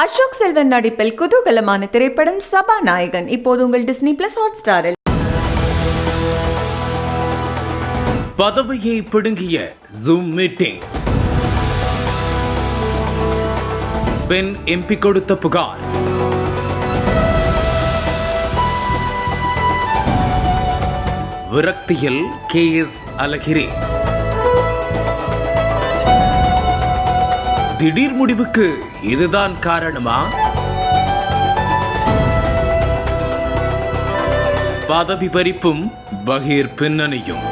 அசோக் செல்வன் நடிப்பில் குதூகலமான திரைப்படம் சபாநாயகன். இப்போது உங்கள் டிஸ்னி பிளஸ் ஹாட் ஸ்டாரில் பதவியை பிடுங்கிய ஜூம் மீட்டிங் பெண் எம்பி கொடுத்த புகார். விரக்தியில் கே எஸ் அழகிரி. திடீர் முடிவுக்கு இதுதான் காரணமா? பதவி பறிப்பும் பகீர் பின்னணியும்.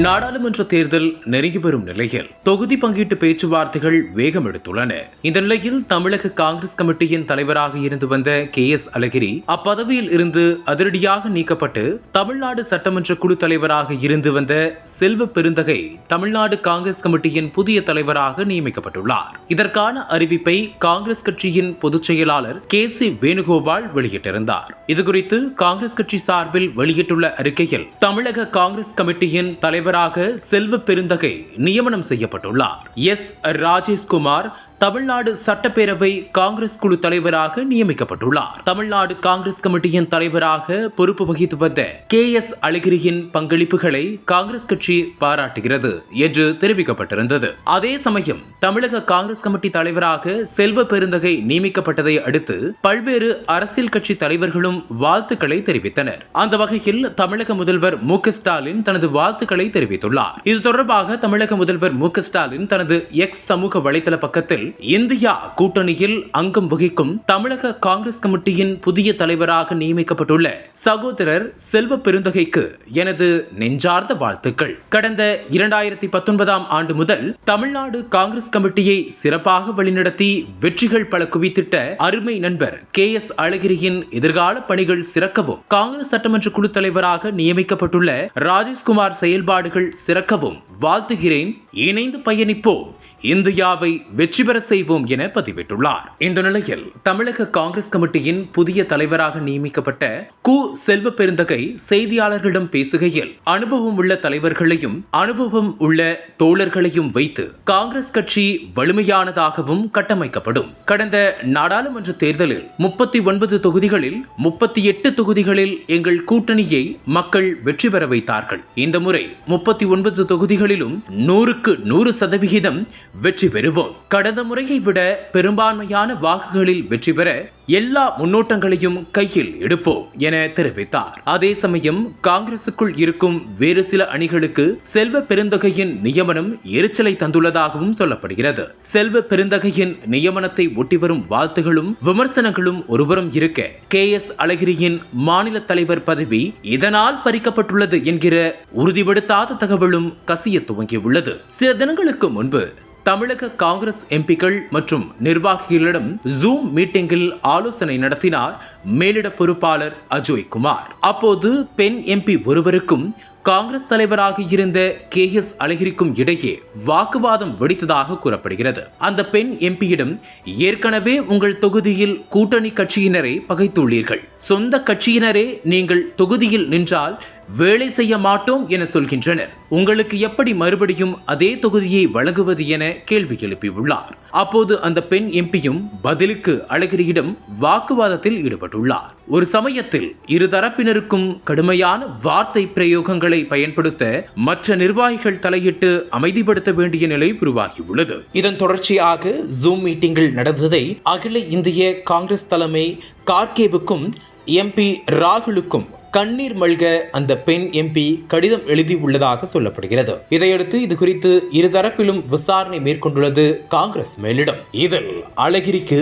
நாடாளுமன்ற தேர்தல் நெருங்கி வரும் நிலையில் தொகுதி பங்கீட்டு பேச்சுவார்த்தைகள் வேகம் எடுத்துள்ளன. இந்த நிலையில் தமிழக காங்கிரஸ் கமிட்டியின் தலைவராக இருந்து வந்த கே எஸ் அழகிரி அப்பதவியில் இருந்து அதிரடியாக நீக்கப்பட்டு தமிழ்நாடு சட்டமன்ற குழு தலைவராக இருந்து வந்த செல்வ பெருந்தகை தமிழ்நாடு காங்கிரஸ் கமிட்டியின் புதிய தலைவராக நியமிக்கப்பட்டுள்ளார். இதற்கான அறிவிப்பை காங்கிரஸ் கட்சியின் பொதுச் செயலாளர் கே சி வேணுகோபால் வெளியிட்டிருந்தார். இதுகுறித்து காங்கிரஸ் கட்சி சார்பில் வெளியிட்டுள்ள அறிக்கையில் தமிழக காங்கிரஸ் கமிட்டியின் தலைவர் தலைவராக செல்வ பெருந்தகை நியமனம் செய்யப்பட்டுள்ளார். எஸ். ராஜேஷ்குமார் தமிழ்நாடு சட்டப்பேரவை காங்கிரஸ் குழு தலைவராக நியமிக்கப்பட்டுள்ளார். தமிழ்நாடு காங்கிரஸ் கமிட்டியின் தலைவராக பொறுப்பு வகித்து வந்த கே எஸ் அழகிரியின் பங்களிப்புகளை காங்கிரஸ் கட்சி பாராட்டுகிறது என்று தெரிவிக்கப்பட்டிருந்தது. அதே சமயம் தமிழக காங்கிரஸ் கமிட்டி தலைவராக செல்வ பெருந்தகை நியமிக்கப்பட்டதை அடுத்து பல்வேறு அரசியல் கட்சி தலைவர்களும் வாழ்த்துக்களை தெரிவித்தனர். அந்த வகையில் தமிழக முதல்வர் மு ஸ்டாலின் தனது வாழ்த்துக்களை தெரிவித்துள்ளார். இது தொடர்பாக தமிழக முதல்வர் மு ஸ்டாலின் தனது எக்ஸ் சமூக வலைதள பக்கத்தில் இந்தியா கூட்டணியில் அங்கம் வகிக்கும் தமிழக காங்கிரஸ் கமிட்டியின் புதிய தலைவராக நியமிக்கப்பட்டுள்ள சகோதரர் செல்வ பெருந்தகைக்கு எனது நெஞ்சார்ந்த வாழ்த்துக்கள். கடந்த இரண்டாயிரத்தி பத்தொன்பதாம் ஆண்டு முதல் தமிழ்நாடு காங்கிரஸ் கமிட்டியை சிறப்பாக வழிநடத்தி வெற்றிகள் பல குவித்திட்ட அருமை நண்பர் கே எஸ் அழகிரியின் எதிர்கால பணிகள் சிறக்கவும் காங்கிரஸ் சட்டமன்ற குழு தலைவராக நியமிக்கப்பட்டுள்ள ராஜேஷ்குமார் செயல்பாடுகள் சிறக்கவும் வாழ்த்துகிறேன். இணைந்து பயணிப்போம். இந்தியாவை வெற்றி பெற செய்வோம் என பதிவிட்டுள்ளார். இந்த நிலையில் தமிழக காங்கிரஸ் கமிட்டியின் புதிய தலைவராக நியமிக்கப்பட்ட கு. செல்வ பெருந்தகை செய்தியாளர்களிடம் பேசுகையில் அனுபவம் உள்ள தலைவர்களையும் அனுபவம் உள்ள தோழர்களையும் வைத்து காங்கிரஸ் கட்சி வலிமையானதாகவும் கட்டமைக்கப்படும். கடந்த நாடாளுமன்ற தேர்தலில் முப்பத்தி ஒன்பது தொகுதிகளில் முப்பத்தி எட்டு தொகுதிகளில் எங்கள் கூட்டணியை மக்கள் வெற்றி பெற வைத்தார்கள். இந்த முறை முப்பத்தி ஒன்பது தொகுதிகளிலும் நூறு நூறுக்கு நூறு சதவிகிதம் வெற்றி பெறுவோம். கடந்த முறையை விட பெரும்பான்மையான வாக்குகளில் வெற்றி பெற எல்லா முன்னோட்டங்களையும் கையில் எடுப்போம் என தெரிவித்தார். அதே சமயம் காங்கிரசுக்குள் இருக்கும் வேறு சில அணிகளுக்கு செல்வ பெருந்தகையின் நியமனம் எரிச்சலை தந்துள்ளதாகவும் சொல்லப்படுகிறது. செல்வ பெருந்தகையின் நியமனத்தை ஒட்டி வரும் வாழ்த்துகளும் விமர்சனங்களும் ஒருபுறம் இருக்க கே எஸ் அழகிரியின் மாநில தலைவர் பதவி இதனால் பறிக்கப்பட்டுள்ளது என்கிற உறுதிப்படுத்தாத தகவலும் கசிய துவங்கியுள்ளது. சில தினங்களுக்கு முன்பு தமிழக காங்கிரஸ் எம்பிக்கள் மற்றும் நிர்வாகிகளிடம் ஜூம் மீட்டிங்கில் ஆலோசனை நடத்தினார் மேலிட பொறுப்பாளர் அஜய் குமார். அப்போது பெண் எம்பி ஒருவருக்கும் காங்கிரஸ் தலைவராக இருந்த கே எஸ் அழகிரிக்கும் இடையே வாக்குவாதம் வெடித்ததாக கூறப்படுகிறது. அந்த பெண் எம்பியிடம் ஏற்கனவே உங்கள் தொகுதியில் கூட்டணி கட்சியினரை பகைத்துள்ளீர்கள். சொந்த கட்சியினரே நீங்கள் தொகுதியில் நின்றால் வேலை செய்ய மாட்டோம் என சொல்கின்றனர். உங்களுக்கு எப்படி மறுபடியும் அதே தொகுதியை வழங்குவது என கேள்வி எழுப்பியுள்ளார். அப்போது அந்த பெண் எம்பியும் பதிலுக்கு அழகிரியிடம் வாக்குவாதத்தில் ஈடுபட்டுள்ளார். ஒரு சமயத்தில் இரு தரப்பினருக்கும் கடுமையான வார்த்தை பிரயோகங்களை பயன்படுத்த மற்ற நிர்வாகிகள் தலையிட்டு அமைதிப்படுத்த வேண்டிய நிலை உருவாகியுள்ளது. இதன் தொடர்ச்சியாக ஜூம் மீட்டிங்கில் நடந்ததை அகில இந்திய காங்கிரஸ் தலைமை கார்கேவுக்கும் எம்பி ராகுலுக்கும் கண்ணீர் மல்க அந்த பெண் எம்பி கடிதம் எழுதியுள்ளதாக சொல்லப்படுகிறது. இதையடுத்து இது குறித்து இருதரப்பிலும் விசாரணை மேற்கொண்டுள்ளது காங்கிரஸ் மேலிடம். இதில் அழகிரிக்கு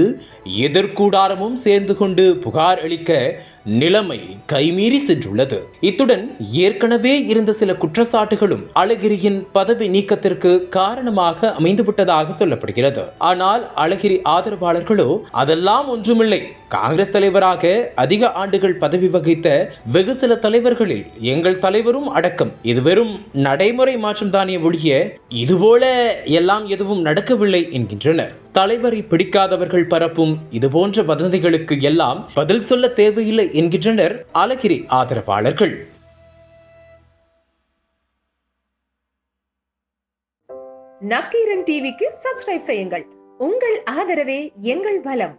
எதிர்கூடாரமும் சேர்ந்து கொண்டு புகார் அளிக்க நிலைமை கைமீறி சென்றுள்ளது. இத்துடன் ஏற்கனவே இருந்த சில குற்றச்சாட்டுகளும் அழகிரியின் பதவி நீக்கத்திற்கு காரணமாக அமைந்துவிட்டதாக சொல்லப்படுகிறது. ஆனால் அழகிரி ஆதரவாளர்களோ அதெல்லாம் ஒன்றுமில்லை. காங்கிரஸ் தலைவராக அதிக ஆண்டுகள் பதவி வகித்த வெகு சில தலைவர்களில் எங்கள் தலைவரும் அடக்கம். இது வெறும் நடைமுறை மாற்றம் தானே ஒழிய இதுபோல எல்லாம் எதுவும் நடக்கவில்லை என்கின்றனர். தலைவரை பிடிக்காதவர்கள் பரப்பும் இதுபோன்ற வதந்திகளுக்கு எல்லாம் பதில் சொல்ல தேவையில்லை என்கின்றனர் அழகிரி ஆதரவாளர்கள். நக்கீரன் டிவிக்கு சப்ஸ்கிரைப் செய்யுங்கள். உங்கள் ஆதரவே எங்கள் பலம்.